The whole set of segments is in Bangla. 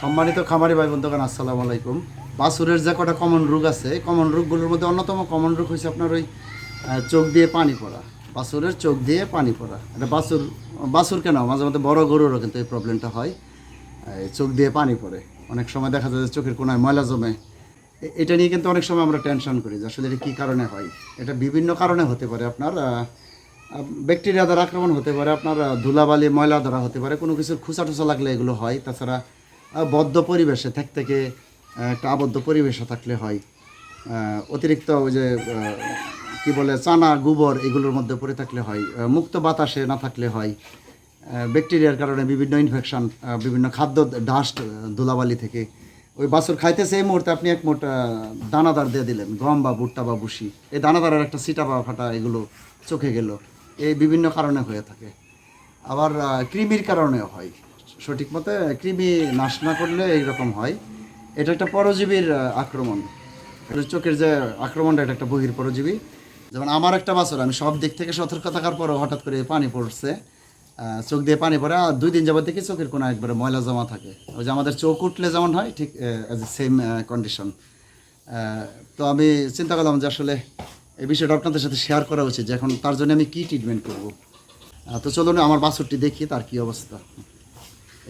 সম্মানিত খামারি ভাই বন্ধুগণ আসসালামু আলাইকুম। বাছুরের যে কটা কমন রোগ আছে কমন রোগগুলোর মধ্যে অন্যতম কমন রোগ হয়েছে আপনার ওই চোখ দিয়ে পানি পড়া। বাছুরের চোখ দিয়ে পানি পড়া। এটা বাছুর বাছুর কেন? মাঝে মধ্যে বড় গরুরও কিন্তু এই প্রবলেমটা হয়। চোখ দিয়ে পানি পড়ে। অনেক সময় দেখা যায় যে চোখের কোনায় ময়লা জমে। এটা নিয়ে কিন্তু অনেক সময় আমরা টেনশন করি যে আসলে এটা কী কারণে হয়? এটা বিভিন্ন কারণে হতে পারে আপনার ব্যাকটেরিয়া দ্বারা আক্রমণ হতে পারে, আপনার ধুলাবালি, ময়লা দ্বারা হতে পারে, কোনো কিছুর খুচা টুসা লাগলে এগুলো হয়। তাছাড়া বদ্ধ পরিবেশে, থেকে থেকে একটা আবদ্ধ পরিবেশে থাকলে হয়। অতিরিক্ত ওই যে কি বলে, চানা, গোবর এগুলোর মধ্যে পড়ে থাকলে হয়। মুক্ত বাতাসে না থাকলে হয়। ব্যাকটেরিয়ার কারণে বিভিন্ন ইনফেকশান বিভিন্ন খাদ্য ডাস্ট ধুলাবালি থেকে। ওই বাছুর খাইতেছে এই মুহূর্তে আপনি এক মোট দানাদার দিয়ে দিলেন। গম বা ভুট্টা বা বুসি এই দানাদারের একটা সিটা বা ফাটা এগুলো চোখে গেল। এই বিভিন্ন কারণে হয়ে থাকে। আবার কৃমির কারণেও হয়। সঠিক মতে কৃমি নাশ না করলে এইরকম হয়। এটা একটা পরজীবীর আক্রমণ। চোখের যে আক্রমণটা, এটা একটা বহির পরজীবী। যেমন আমার একটা বাছর, আমি সব দিক থেকে সতর্ক থাকার পরও হঠাৎ করে পানি পড়ছে। চোখ দিয়ে পানি পড়ে, আর দুই দিন যাবত দেখি চোখের কোনো একবারে ময়লা জমা থাকে। ওই যে আমাদের চোখ উঠলে যেমন হয়, ঠিক সেম কন্ডিশন তো আমি চিন্তা করলাম যে আসলে এই বিষয়টা আপনাদের সাথে শেয়ার করা উচিত যে এখন তার জন্য আমি কী ট্রিটমেন্ট করব। তো চলুন আমার বাছরটি দেখি, তার কি অবস্থা।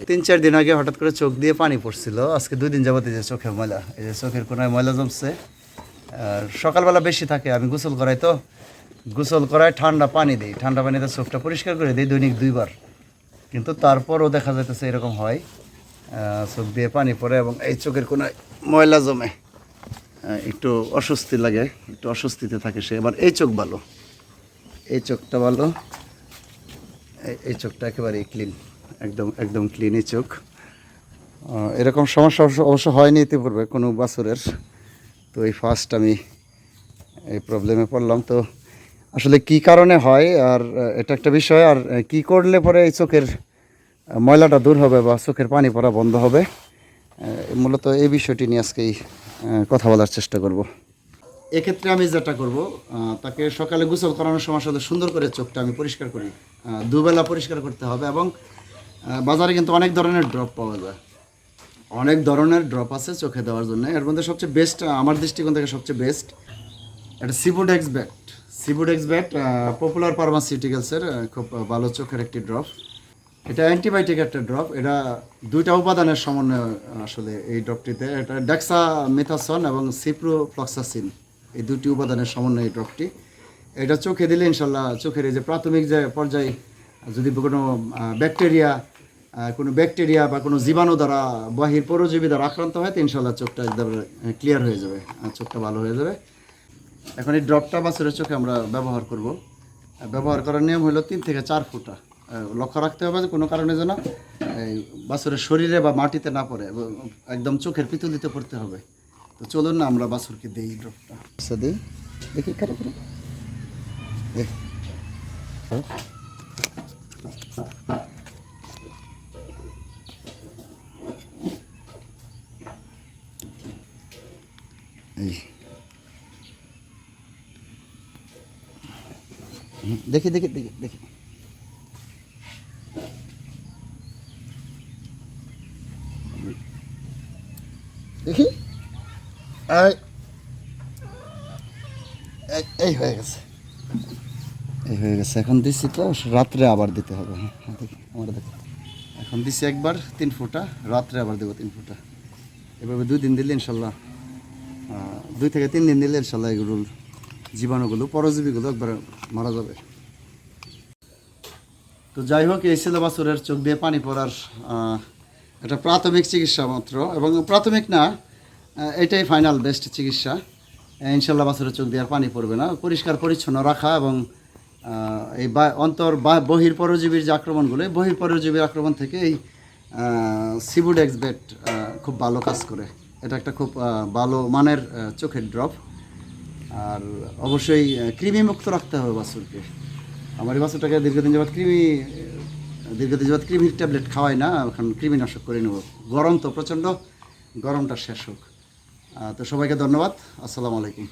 তিন চার দিন আগে হঠাৎ করে চোখ দিয়ে পানি পড়ছিল। আজকে দুই দিন যাবত এই যে চোখে ময়লা, এই যে চোখের কোনায় ময়লা জমছে। আর সকালবেলা বেশি থাকে, আমি গোসল করাই তো। গোসল করায় ঠান্ডা পানি দিই, ঠান্ডা পানিতে চোখটা পরিষ্কার করে দিই দৈনিক দুইবার। কিন্তু তারপরও দেখা যাইতেছে এরকম হয়। চোখ দিয়ে পানি পড়ে এবং এই চোখের কোনায় ময়লা জমে। একটু অস্বস্তি লাগে, একটু অস্বস্তিতে থাকে সে। এবার এই চোখ ভালো। এই চোখটা ভালো। এই- চোখটা একেবারেই ক্লিন একদম একদম ক্লিন চোখ। এরকম সমস্যা অবশ্য অবশ্য হয়নি ইতিপূর্বে কোনো বাছুরের। তো এই ফার্স্ট আমি এই প্রবলেমে পড়লাম। তো আসলে কি কারণে হয় আর এটা একটা বিষয় আর কি করলে পরে এই চোখের ময়লাটা দূর হবে বা চোখের পানি পড়া বন্ধ হবে মূলত এই বিষয়টি নিয়ে আজকেই কথা বলার চেষ্টা করব। এক্ষেত্রে আমি যেটা করব তাকে সকালে গোসল করানোর সময় সাথে সুন্দর করে চোখটা আমি পরিষ্কার করি। দুবেলা পরিষ্কার করতে হবে এবং বাজারে কিন্তু অনেক ধরনের ড্রপ পাওয়া যায়। অনেক ধরনের ড্রপ আছে চোখে দেওয়ার জন্য। এর মধ্যে সবচেয়ে বেস্ট আমার দৃষ্টিকোণ থেকে সবচেয়ে বেস্ট এটা সিবুড এক্স ব্যাট সিবুড এক্স ব্যাট পপুলার ফার্মাসিউটিক্যালসের খুব ভালো চোখের একটি ড্রপ এটা অ্যান্টিবায়োটিক একটা ড্রপ এটা দুইটা উপাদানের সমন্বয় আসলে এই ড্রপটিতে এটা ডেক্সা মেথাসন এবং সিপ্রো সিপ্রোফ্লক্সাসিন এই দুটি উপাদানের সমন্বয় এই ড্রপটি এটা চোখে দিলে ইনশাল্লাহ চোখের এই যে প্রাথমিক যে পর্যায়ে যদি কোনো ব্যাকটেরিয়া কোনো ব্যাকটেরিয়া বা কোনো জীবাণু দ্বারা বাহির পরজীবী দ্বারা আক্রান্ত হয়, তো ইনশাল্লাহ চোখটা একদম ক্লিয়ার হয়ে যাবে চোখটা ভালো হয়ে যাবে। এখন এই ড্রপটা বাছুরের চোখে আমরা ব্যবহার করব। ব্যবহার করার নিয়ম হলো তিন থেকে চার ফুটা। লক্ষ্য রাখতে হবে যে কোনো কারণে যেন, এই বাছুরের শরীরে বা মাটিতে না পড়ে একদম চোখের পিতুলিতে পড়তে হবে। তো চলুন না, আমরা বাছুরকে দিই ড্রপটা দিই। দেখি দেখ। এই দেখি দেখি দেখি দেখি। দেখি। এই। হয়ে গেছে। এই হয়ে গেছে। এখন দিচ্ছি তো রাত্রে আবার দিতে হবে। হ্যাঁ হ্যাঁ, দেখি আমার দেখো। এখন দিচ্ছি একবার তিন ফুটা রাত্রে আবার দেবো তিন ফুটা। এভাবে দুই দিন দিলে ইনশাল্লাহ দুই থেকে তিন দিন দিলে ইনশাল্লাহ এগুলো জীবাণুগুলো, পরজীবীগুলো একবার মারা যাবে। তো যাই হোক, এই ছিল বাছুরের চোখ দিয়ে পানি পড়ার একটা প্রাথমিক চিকিৎসা মাত্র। এবং প্রাথমিক না এটাই ফাইনাল বেস্ট চিকিৎসা। ইনশাল্লাহ বাছুরের চোখ দিয়ে আর পানি পড়বে না। পরিষ্কার, পরিচ্ছন্ন রাখা এবং এই অন্তর বহির পরজীবীর যে আক্রমণগুলো, এই বহির পরজীবীর আক্রমণ থেকে এই সিবুড এক্সবেট খুব ভালো কাজ করে। এটা একটা খুব ভালো মানের চোখের ড্রপ আর অবশ্যই কৃমি মুক্ত রাখতে হবে বাছুরকে। আমার এই বাছুরটাকে দীর্ঘদিন যাবৎ কৃমি, দীর্ঘদিন যাবৎ কৃমির ট্যাবলেট খাওয়াই না, এখন কৃমিনাশক করে নেব। গরম তো প্রচণ্ড, গরমটা শেষ হোক। তো সবাইকে ধন্যবাদ। আসসালামু আলাইকুম।